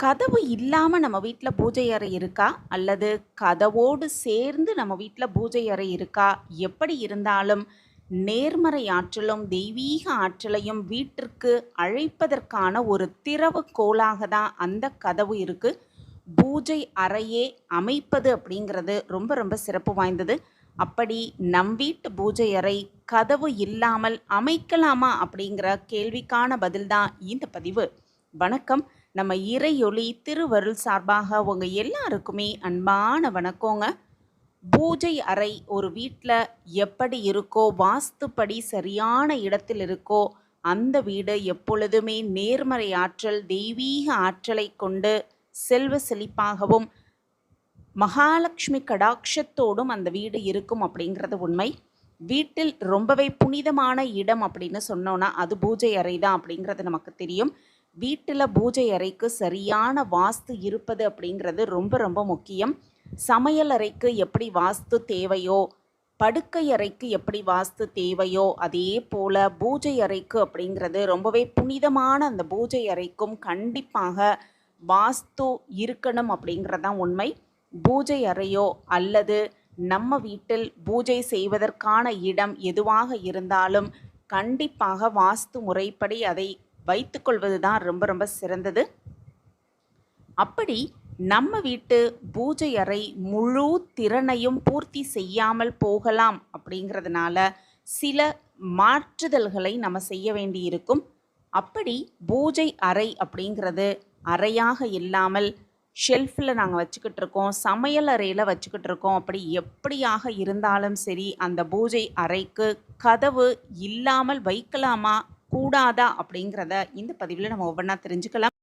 கதவு இல்லாமல் நம்ம வீட்டில் பூஜை அறை இருக்கா? அல்லது கதவோடு சேர்ந்து நம்ம வீட்டில் பூஜை அறை இருக்கா? எப்படி இருந்தாலும் நேர்மறை ஆற்றலும், தெய்வீக ஆற்றலையும் வீட்டிற்கு அழைப்பதற்கான ஒரு திறவுகோலாக தான் அந்த கதவு இருக்குது பூஜை அறையே அமைப்பது அப்படிங்கிறது ரொம்ப ரொம்ப சிறப்பு வாய்ந்தது. அப்படி நம் வீட்டு பூஜை அறை கதவு இல்லாமல் அமைக்கலாமா? அப்படிங்கிற கேள்விக்கான பதில் தான் இந்த பதிவு. வணக்கம். நம்ம இறையொளி திருவருள் சார்பாக உங்கள் எல்லாருக்குமே அன்பான வணக்கங்க. பூஜை அறை ஒரு வீட்டில் எப்படி இருக்கோ, வாஸ்துப்படி சரியான இடத்தில் இருக்கோ, அந்த வீடு எப்பொழுதுமே நேர்மறை ஆற்றல், தெய்வீக ஆற்றலை கொண்டு செல்வ செழிப்பாகவும், மகாலட்சுமி கடாட்சத்தோடும் அந்த வீடு இருக்கும் அப்படிங்கிறது உண்மை. வீட்டில் ரொம்பவே புனிதமான இடம் அப்படின்னு சொன்னோம்னா, அது பூஜை அறை தான் அப்படிங்கிறது நமக்கு தெரியும். வீட்டில் பூஜை அறைக்கு சரியான வாஸ்து இருப்பது அப்படிங்கிறது ரொம்ப ரொம்ப முக்கியம். சமையல் அறைக்கு எப்படி வாஸ்து தேவையோ, படுக்கை அறைக்கு எப்படி வாஸ்து தேவையோ, அதே போல் பூஜை அறைக்கு அப்படிங்கிறது ரொம்பவே புனிதமான அந்த பூஜை அறைக்கும் கண்டிப்பாக வாஸ்து இருக்கணும் அப்படிங்கிறது தான் உண்மை. பூஜை அறையோ அல்லது நம்ம வீட்டில் பூஜை செய்வதற்கான இடம் எதுவாக இருந்தாலும், கண்டிப்பாக வாஸ்து முறைப்படி அதை வைத்துக்கொள்வது தான் ரொம்ப ரொம்ப சிறந்தது. அப்படி நம்ம வீட்டு பூஜை அறை முழு திறனையும் பூர்த்தி செய்யாமல் போகலாம் அப்படிங்கிறதுனால, சில மாற்றுதல்களை நம்ம செய்ய வேண்டியிருக்கும். அப்படி பூஜை அறை அப்படிங்கிறது அறையாக இல்லாமல் ஷெல்ஃபில் நாங்கள் வச்சுக்கிட்டு இருக்கோம். சமையல் அறையில் வச்சுக்கிட்டு இருக்கோம். அப்படி எப்படியாக இருந்தாலும் சரி, அந்த பூஜை அறைக்கு கதவு இல்லாமல் வைக்கலாமா? கூடாதா? அப்படிங்கிறத இந்த பதிவில நம்ம ஒவ்வொன்றா தெரிஞ்சுக்கலாம்.